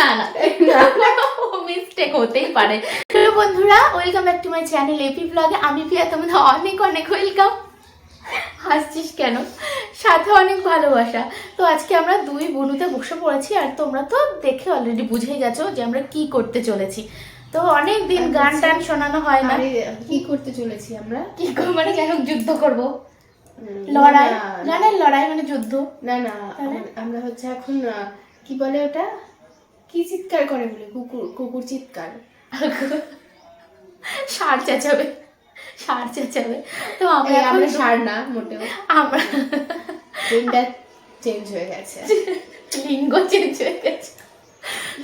না না। মিস্টেক হতেই পারে। তো বন্ধুরা welcome back to my channel AP ব্লগে আমি প্রিয়া তোমাদের অনেক অনেক ওয়েলকাম হাসছিস কেন? সাথে অনেক ভালোবাসা। তো আজকে আমরা দুই বনুতে বসে পড়েছি আর তোমরা তো দেখে অলরেডি বুঝেই গেছো যে আমরা কি করতে চলেছি। তো অনেক দিন গান টান শোনানো হয় না। কি করতে চলেছি আমরা? কি করব মানে যাই হোক যুদ্ধ করব? লড়াই? না, গানের লড়াই মানে যুদ্ধ। না না আমরা হচ্ছে এখন কি বলে ওটা? কি চিৎকার করে বলে? কুকুর কুকুর চিৎকার। সার চেঁচাবে সার চেঁচাবে। তো আমরা এখন আমরা সার না মোটেও। আমরা দিনটা চেঞ্জ হয়ে গেছে। লিঙ্গ চেঞ্জ হয়ে গেছে।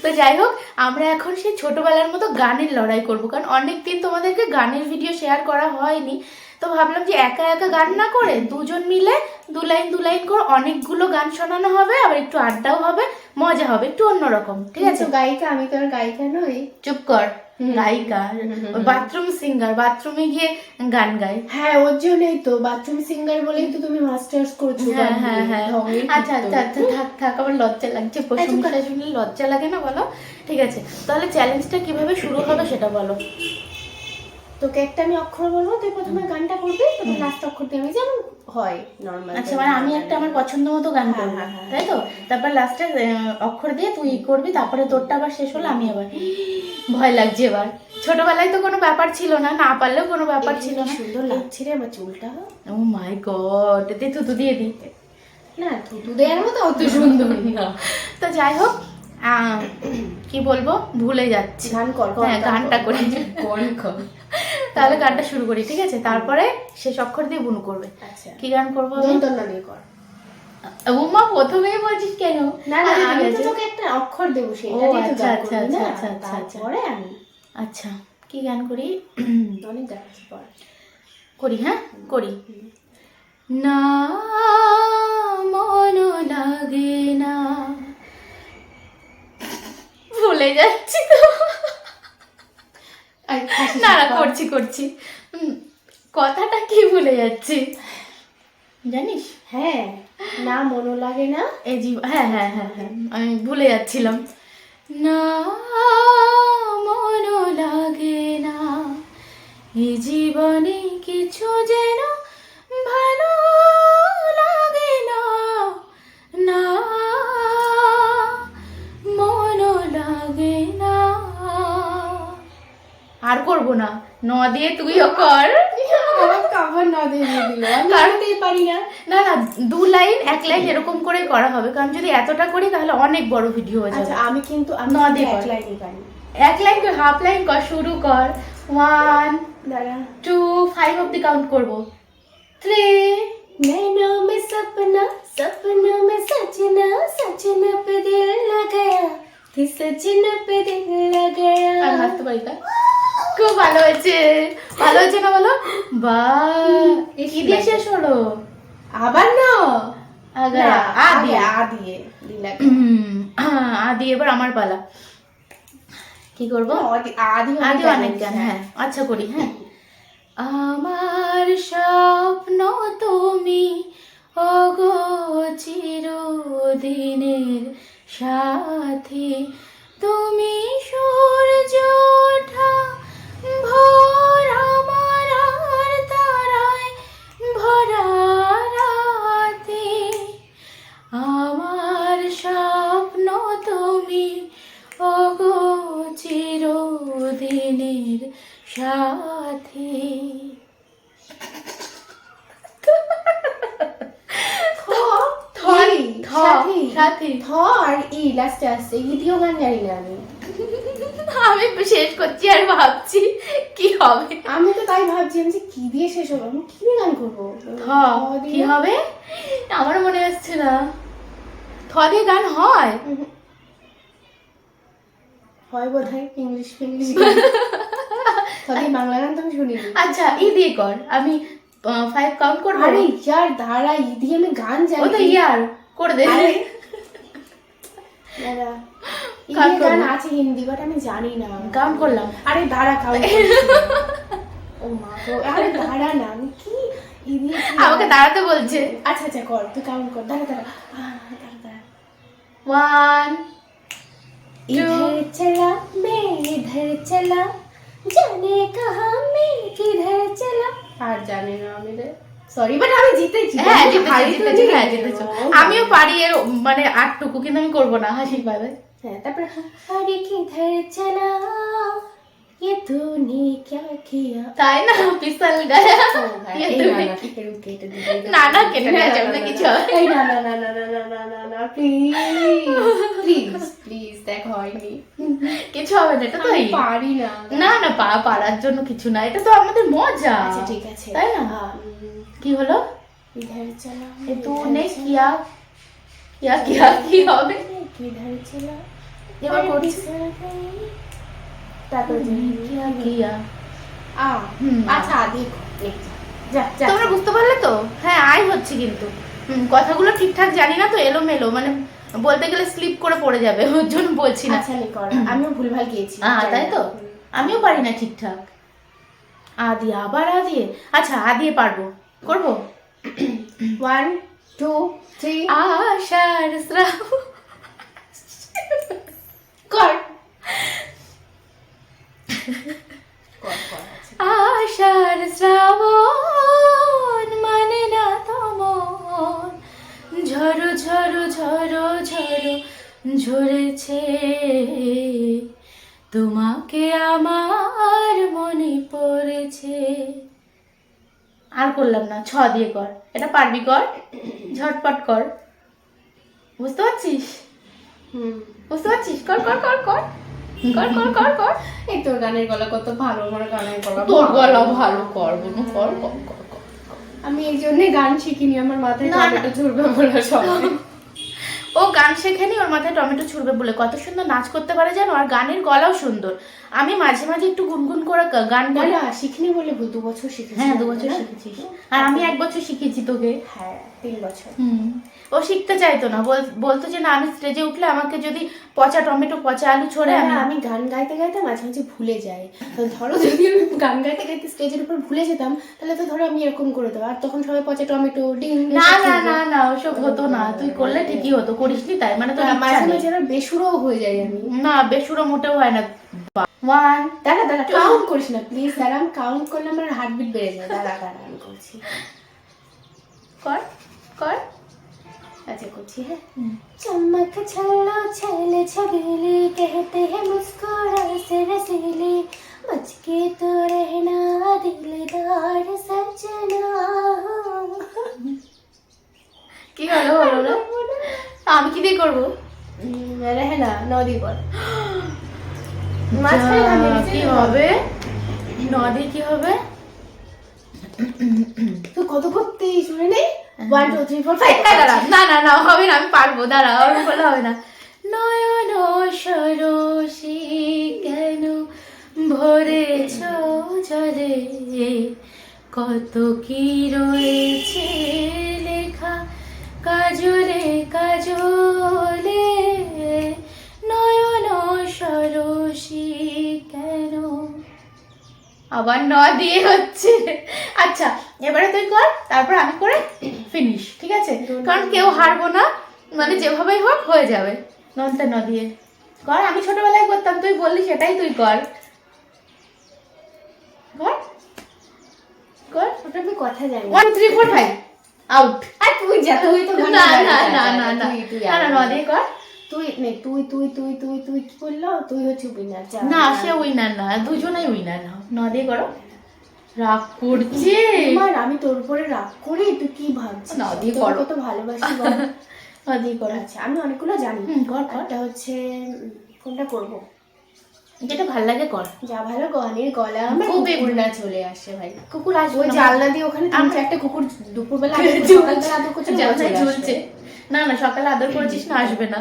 তো যাই হোক আমরা এখন সেই ছোটবেলার মতো গানের লড়াই করব কারণ অনেক দিন তোমাদেরকে গানের ভিডিও শেয়ার করা হয়নি। তো ভাবলাম যে একা একা গান না করে দুজন মিলে দু লাইন দু লাইন করে অনেকগুলো গান শোনানো হবে আবার একটু আড্ডাও হবে। মজা হবে একটু অন্যরকম ঠিক আছে? গায়িকা আমি তো আর গায়িকা নই। চুপ কর গায়িকা। বাথরুম সিঙ্গার বাথরুমে গিয়ে গান গায়। হ্যাঁ ওর জন্যই তো বাথরুম সিঙ্গার বলেই তো তুমি মাস্টার্স করছ হ্যাঁ হ্যাঁ হ্যাঁ। আচ্ছা আচ্ছা আচ্ছা থাক থাক আমার লজ্জা লাগছে প্রশংসা শুনলে লজ্জা লাগে না বলো? ঠিক আছে তাহলে চ্যালেঞ্জটা কীভাবে শুরু হবে সেটা বলো। তোকে একটা আমি অক্ষর বলব তুই প্রথমে গানটা করবি তারপর লাস্ট অক্ষর দিয়ে আমি যেমন হয় নর্মাল আচ্ছা মানে আমি একটা আমার পছন্দ মতো গান হ্যাঁ, করব হ্যাঁ, হ্যাঁ। তাই তো? তারপর লাস্টে অক্ষর দিয়ে তুই করবি তারপরে তোরটা আবার শেষ হলো আমি আবার ভয় লাগছে এবার। ছোটবেলায় তো কোনো ব্যাপার ছিল না না পারলেও কোনো ব্যাপার ছিল না। সুন্দর লাগছে রে আমার চুলটা ও মাই গড দে তুতু দিয়ে দি। না থুতু দেওয়ার মতো অত সুন্দর না। তো যাই হোক কি বলব ভুলে যাচ্ছি। গান কর কর, হ্যাঁ, গান গানটা কর, করি। তাহলে গানটা শুরু করি ঠিক আছে? তারপরে শেষ অক্ষর দিয়ে বুনু করবে। আচ্ছা। কি গান করব দন্তনা দিয়ে কর। উমা প্রথমেই বলছিস কেন? না না আচ্ছা, আমি তো তোকে একটা অক্ষর দেবো ও, সেটা দিয়ে তো আচ্ছা, গান আচ্ছা, করবি না? আচ্ছা, আচ্ছা, আচ্ছা। তারপরে আমি। আচ্ছা কি গান করি? অনেক গান আছে পর। করি হ্যাঁ? করি। না মন লাগে না। ভুলে যাচ্ছি তো। না না করছি করছি। কথাটা কি ভুলে যাচ্ছি? জানিস? হ্যাঁ না মনে লাগে না। এই জীব হ্যাঁ হ্যাঁ হ্যাঁ হ্যাঁ আমি ভুলে যাচ্ছিলাম। না মন লাগে না। এই জীবনে ন দিয়ে তুইও কর আমার কাভার না দিয়ে দিল আমি গাইতেই পারি না না না দু লাইন এক লাইন এরকম করে করা হবে কারণ যদি এতটা করি তাহলে অনেক বড় ভিডিও হয়ে যাবে আচ্ছা আমি কিন্তু আমি ন কিন্তু দিয়ে এক কর। লাইনই পারি এক লাইন কর হাফ লাইন কর শুরু কর ওয়ান দাঁড়া টু ফাইভ অব্দি কাউন্ট করবো থ্রি नैनों में सपना सपनों में सजना सजना पे दिल लगाया फिर सजना पे दिल लगाया আর হাসতে পারি না খুব ভালো হয়েছে। ভালো হয়েছে না বলো? বা কি দিয়ে শেষ হলো? আবার না? আগা আ দিয়ে আ দিয়ে দিল লাগে। হুম, আ দিয়ে এবার আমার পালা। কি করব? আদি আদি আদি অনেক গান হ্যাঁ আচ্ছা করি হ্যাঁ। আমার স্বপ্ন তুমি অগচিরদিনের সাথী। তুমি সূর্য লাস্টে আসছে দ্বিতীয় গান জানি না আমি। আমি শেষ করছি আর ভাবছি কি হবে। আমি তো তাই ভাবছি আমি কি দিয়ে শেষ হলো আমি কি দিয়ে গান করব? কি হবে? আমার মনে আসছে না। থ দিয়ে গান হয়? হয় বোধ হয় ইংলিশ ফিংলিশ তবে বাংলা গান তো আমি শুনিনি। আচ্ছা ই দিয়ে কর। আমি ফাইভ কাউন্ট করব? আরে ইয়ার ধারা ই দিয়ে আমি গান ও জানি তো ইয়ার করে দে আরে দাঁড়া ই কার দিয়ে গান করবো? আছে হিন্দি বাট আমি জানি না কাউন্ট করলাম আরে দাঁড়া কাউন্ট ও মা গো আরে দাঁড়া না আমি কি ই দিয়ে কি আমাকে গান- দাঁড়াতে বলছে আচ্ছা আচ্ছা কর তুই কাউন্ট কর দাঁড়া দাঁড়া আহ, দাঁড়া দাঁড়া ওয়ান इधर चला मैं इधर चला जाने कहा मैं किधर चला আর জানে না আমি রে সরি বাট আমি জিতেছি। হ্যাঁ জিতেছো হারি। হ্যাঁ জিতেছো। আমিও পারি এর মানে আটটুকু কিন্তু আমি করব না হাসি পাবে। হ্যাঁ তারপরে কিধর চলা ये तूने क्या किया? তাই না? পিসাল গায়া ये तूने এরকম কেটে দিতে না না কেটে না যাবে না কিছু এই না না না না না না না না প্লিজ প্লিজ প্লিজ দেখ হয়নি। কিছু হবে না এটা তো আমি পারি না। না না পা পারার জন্য কিছু না এটা তো আমাদের মজা। আচ্ছা ঠিক আছে। তাই না? হ্যাঁ। কি হলো? ইধার চলা তूने किया क्या किया কি হবে? ইধার চলা। এবার করছিস তারপরে কিয়া কিয়া আ, আচ্ছা দেখ তোমরা বুঝতে পারলে তো? হ্যাঁ আই হচ্ছে কিন্তু। কথাগুলো ঠিকঠাক জানি না তো এলোমেলো। মানে বলতে গেলে স্লিপ করে পড়ে যাবে ওর জন্য বলছি না। আচ্ছা আমিও ভুলভাল গিয়েছি জানি তাই তো? আমিও পারি না ঠিকঠাক। আদি আবার আ দিয়ে আচ্ছা আ দিয়ে পারব। করব? ওয়ান টু থ্রি শ্রাবণ কর। আচ্ছা। শ্রাবণ মানে না তমন ঝরো ঝরো ঝরো ঝরো ঝরেছে তোমাকে আমার মনে পড়েছে আর করলাম না ছ দিয়ে কর এটা পারবি কর ঝটপট কর বুঝতে পারছিস হুম বুঝতে পারছিস কর কর কর কর কর কর কর কর। এই তোর গানের গলা কত ভালো আমার গানের গলা তোর গলা ভালো কর বোনো কর কর কর আমি এই জন্য গান শিখিনি আমার মাথায়। টমেটো ঝুরবে বলে সব। ও গান শেখেনি ওর মাথায় টমেটো ছুড়বে বলে। কত সুন্দর নাচ করতে পারে জানো আর গানের গলাও সুন্দর। আমি মাঝে মাঝে একটু গুনগুন করে গান গাই শিখিনি বলে দু বছর শিখেছি হ্যাঁ দু বছর শিখেছিস। আর আমি এক বছর শিখেছি তোকে। হ্যাঁ তিন বছর। হুম। ও শিখতে চাইতো না। বল- বলতো যে না আমি স্টেজে উঠলে আমাকে যদি পচা টমেটো পচা আলু ছড়ে আমি আমি গান গাইতে গাইতে মাঝে মাঝে ভুলে যাই। ধরো যদি আমি গান গাইতে গাইতে স্টেজের উপর ভুলে যেতাম তাহলে তো ধরো আমি এরকম করে দেবো। আর তখন সবাই পচে টমেটো ডিম না না না না ওসব হতো না। তুই করলে ঠিকই হতো করিসনি তাই মানে না, মাঝে মাঝে বেসুরও হয়ে যাই আমি। না বেসুরো মোটেও হয় না। ওয়ান দাঁড়া দাঁড়া কাউন্ট করিস না প্লিজ দাঁড়া আমি কাউন্ট করলে আমার হার্টবিট বেড়ে যায়। দাঁড়া দাঁড়া আমি করছি। কর কর। আচ্ছা করছি হ্যাঁ चमक छल्लो छल छबीली कहते हैं मुस्कुरा से रसीली बच के तो रहना दिलदार सजना কি হলো হলো না আমি কি দিয়ে করবো रहना নদী বল মাঝখানে যা, থামে, নিচে কি থামে। হবে নদী কি হবে তুই কত করতে শুনে নেই One two three four five না না না, হবে না, আমি পারব, দাঁড়া আমি বললে হবে না। নয়ন সরসী কেন ভরেছ জলে? কত কি রয়েছে লেখা? কাজরে কাজলে আবার ন দিয়ে হচ্ছে। আচ্ছা এবারে তুই কর তারপর আমি করে ফিনিশ ঠিক আছে? কারণ কেউ হারবো না মানে যেভাবেই হোক হয়ে যাবে। ননটা ন দিয়ে। কর আমি ছোটবেলায় করতাম তুই বললি সেটাই তুই কর। কর। কর। ওটা আমি কথা জানি one three four five out আর তুই যা তুই তো না না না না না না ন দিয়ে কর। তুই নে তুই তুই তুই তুই তুই কি বলল? তুই হচ্ছে উইনার না সে উইনার না দুজনেই উইনার না ন দিয়ে করো। রাগ করছে। আমার আমি তোর উপরে রাগ করি তুই কি ভাবছিস? না, দিয়ে করো। কত ভালোবাসি বল। ন দিয়ে করো। আচ্ছা আমি অনেকগুলো জানি। কর। হচ্ছে কোনটা করব? যেটা ভালো লাগে কর। যা ভালো গানের গলা। আমার খুবই কুকুর না চলে আসে ভাই। কুকুর আসবে ওই। জানলা দিয়ে ওখানে তিন চারটে কুকুর দুপুরবেলা আদর করছে, জানলায় ঝুলছে না না সকালে আদর করেছিস না আসবে না।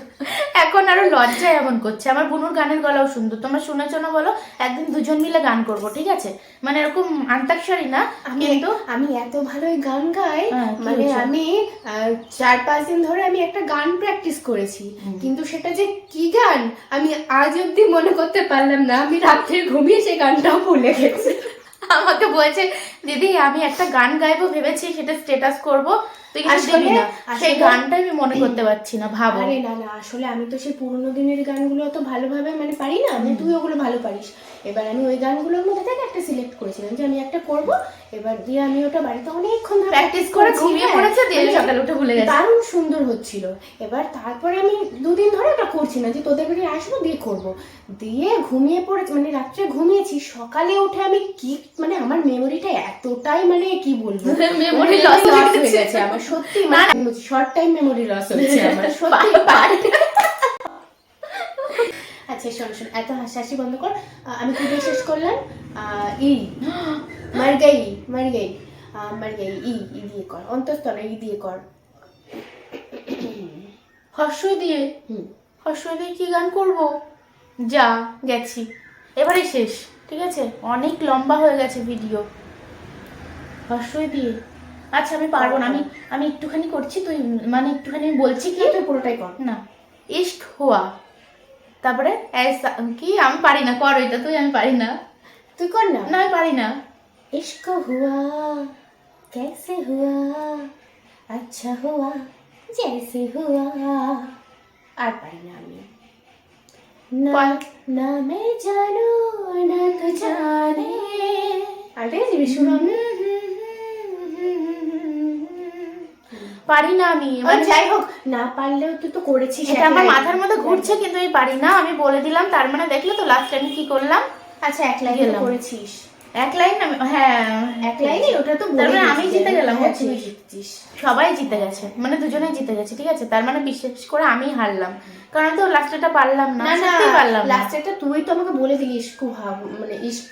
লজ্জায় এমন করছে। আমার বুনুর গানের গলাও সুন্দর। তোমরা শুনেছো না বলো? একদিন দুজন মিলে গান করব ঠিক আছে? মানে এরকম আন্তাক্ষরী না কিন্তু আমি এত ভালোই গান গাই হ্যাঁ, মানে আমি চার পাঁচ দিন ধরে আমি একটা গান প্র্যাকটিস করেছি। কিন্তু সেটা যে কি গান আমি আজ অব্দি মনে করতে পারলাম না। আমি রাত্রে ঘুমিয়ে সেই গানটাও ভুলে গেছি। আমাকে বলছে দিদি আমি একটা গান গাইবো ভেবেছি সেটা স্টেটাস করব। তুই আসলে- না। সেই গানটাই গানটা আমি মনে করতে পারছি না ভাবো। আরে না না আসলে আমি তো সেই পুরোনো দিনের গানগুলো তো ভালোভাবে মানে পারি না মানে তুই ওগুলো ভালো পারিস। এবার আমি ওই গানগুলোর মধ্যে থেকে একটা সিলেক্ট করেছিলাম যে আমি একটা করব এবার দিয়ে আমি ওটা বাড়িতে অনেকক্ষণ ধরে প্র্যাকটিস করে ঘুমিয়ে হ্যাঁ। পড়েছে দিয়ে মানে সকালে উঠে ভুলে গেছে। দারুণ সুন্দর হচ্ছিল। এবার তারপরে আমি দুদিন ধরে এটা করছি না যে তোদের বাড়ি আসব দিয়ে করব। দিয়ে ঘুমিয়ে পড়ে মানে রাত্রে ঘুমিয়েছি সকালে উঠে আমি কি মানে আমার মেমোরিটা এতটাই মানে কি বলব? Memory মানে loss হয়ে গেছে। আমার সত্যি মানে শর্ট টাইম মেমোরি লস হচ্ছে আমার সত্যি। আচ্ছা শোন শোন এত হাসাহাসি বন্ধ কর। আমি কি শেষ করলাম। ই মার গাই মার গাই মার গাই ই ই দিয়ে কর অন্তস্তন ই দিয়ে কর। হর্ষই দিয়ে হুম হর্ষই দিয়ে কি গান করব? যা গেছি। এবারে শেষ ঠিক আছে? অনেক লম্বা হয়ে গেছে ভিডিও। হর্ষই দিয়ে। আচ্ছা আমি পারব না আমি আমি একটুখানি করছি তুই মানে একটুখানি বলছি কি? তুই পুরোটাই কর। না ইস্ক হুয়া। তারপরে ऐसा- কি আমি পারি না কর এটা তুই আমি পারি না তুই কর না না আমি পারি না इश्क हुआ कैसे हुआ अच्छा हुआ जैसे हुआ আর পারি না আমি না পার। না मैं জানো না তো জানে আর দেখেছি পারি না আমি মানে যাই হোক না পারলেও তুই তো করেছিস এটা আমার মাথার মধ্যে ঘুরছে কিন্তু আমি পারি না আমি বলে দিলাম তার মানে দেখলে তো লাস্ট আমি কি করলাম? আচ্ছা এক লাইন করেছিস। এক লাইন আমি হ্যাঁ এক লাইনে ওটা তো তার মানে আমি জিতে গেলাম হ্যাঁ, তুই জিতছিস সবাই জিতে গেছে মানে দুজনে জিতে গেছে ঠিক আছে? তার মানে বিশেষ করে আমি হারলাম। কারণ তো লাস্টেটা পারলাম না সত্যি পারলাম না। তুই তো আমাকে বলে দিলি ইস্কু ভাব মানে ইস্ক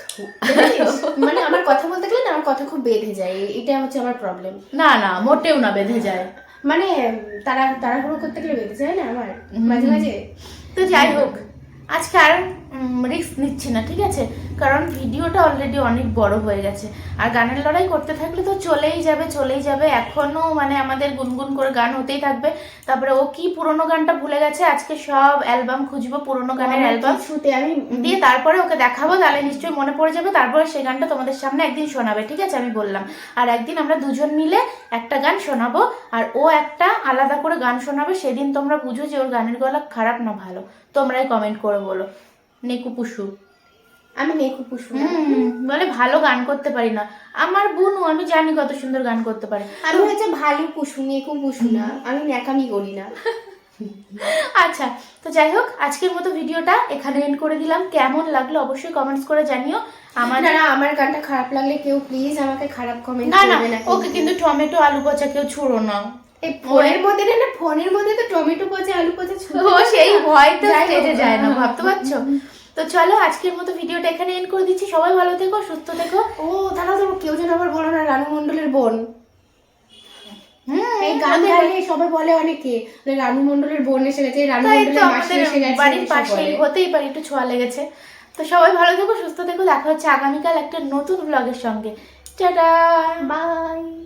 মানে আমার কথা বলতে গেলে না আমার কথা খুব বেঁধে যায় এটা হচ্ছে আমার প্রবলেম না না মোটেও না বেঁধে যায়। মানে তারা তাড়াহুড়ো করতে গেলে বেঁধে যায় না আমার? মাঝে মাঝে? তো যাই হোক আজকে আর রিস্ক নিচ্ছি না ঠিক আছে? কারণ ভিডিওটা অলরেডি অনেক বড় হয়ে গেছে। আর গানের লড়াই করতে থাকলে তো চলেই যাবে চলেই যাবে। এখনও মানে আমাদের গুনগুন করে গান হতেই থাকবে। তারপরে ও কি পুরোনো গানটা ভুলে গেছে? আজকে সব অ্যালবাম খুঁজবো পুরনো গানের অ্যালবাম কিছুতে আমি দিয়ে তারপরে ওকে দেখাবো তাহলে নিশ্চয়ই মনে পড়ে যাবে। তারপরে সেই গানটা তোমাদের সামনে একদিন শোনাবে ঠিক আছে? আমি বললাম। আর একদিন আমরা দুজন মিলে একটা গান শোনাবো আর ও একটা আলাদা করে গান শোনাবে। সেদিন তোমরা বুঝো যে ওর গানের গলা খারাপ না ভালো। তোমরাই কমেন্ট করে বলো। নেকু পুষু। আমি নেকু পুষু না। বলে ভালো গান করতে পারি না। আমার বুনু আমি জানি কত সুন্দর গান করতে পারে। আমি হচ্ছে ভালো পুষু নেকু পুষু না। আমি ন্যাকামি করি না। আচ্ছা তো যাই হোক আজকের মতো ভিডিওটা এখানে এন্ড করে দিলাম। কেমন লাগল অবশ্যই কমেন্টস করে জানিও। আমার না আমার গানটা খারাপ লাগলে কেউ প্লিজ আমাকে খারাপ কমেন্ট না না ওকে কিন্তু টমেটো আলু পচা কেউ ছুড়ো না। এই ফোনের মধ্যে না ফোনের মধ্যে তো টমেটো পচে আলু পচে পারে সেই ভয় স্টেজে যায় না। ভাবতে পারছ? তো চলো আজকের মতো ভিডিওটা এখানে এন্ড করে দিচ্ছি। সবাই ভালো থেকো সুস্থ থেকো। ও তারা তো কেউ যেন আবার বলো না রানু মন্ডলের বোন। এই গান গাইলে সবাই বলে অনেকে রানু বোন এসে গেছে রানু তাই মাসি এসে গেছে বাড়ির পাশে হতেই পারে একটু ছোঁয়া লেগেছে। তো সবাই ভালো থেকো সুস্থ থেকো দেখা হচ্ছে আগামীকাল একটা নতুন ব্লগের সঙ্গে। টাটা! বাই